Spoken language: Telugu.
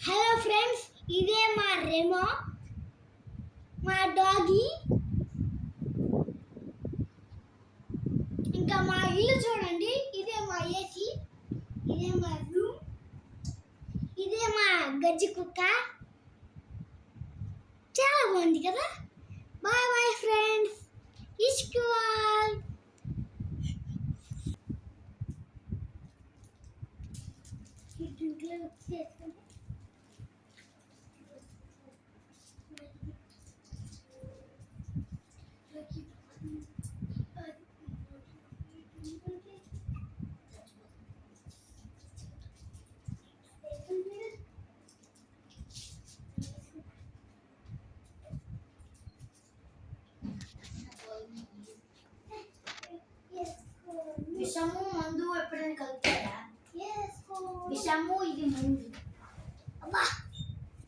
హలో ఫ్రెండ్స్ ఇదే మా రెమో మా డాగీ. ఇంకా మా ఇల్లు చూడండి. ఇదే మా ఏసీ ఇదే మా రూమ్ ఇదే మా గజ్జి కుక్క. చాలా బాగుంది కదా? బాయ్ బాయ్ ఫ్రెండ్స్ ఇష్కువాల్ చేసుకుంటాం Me chamo Mundo, é para brincadeira. Yes, me.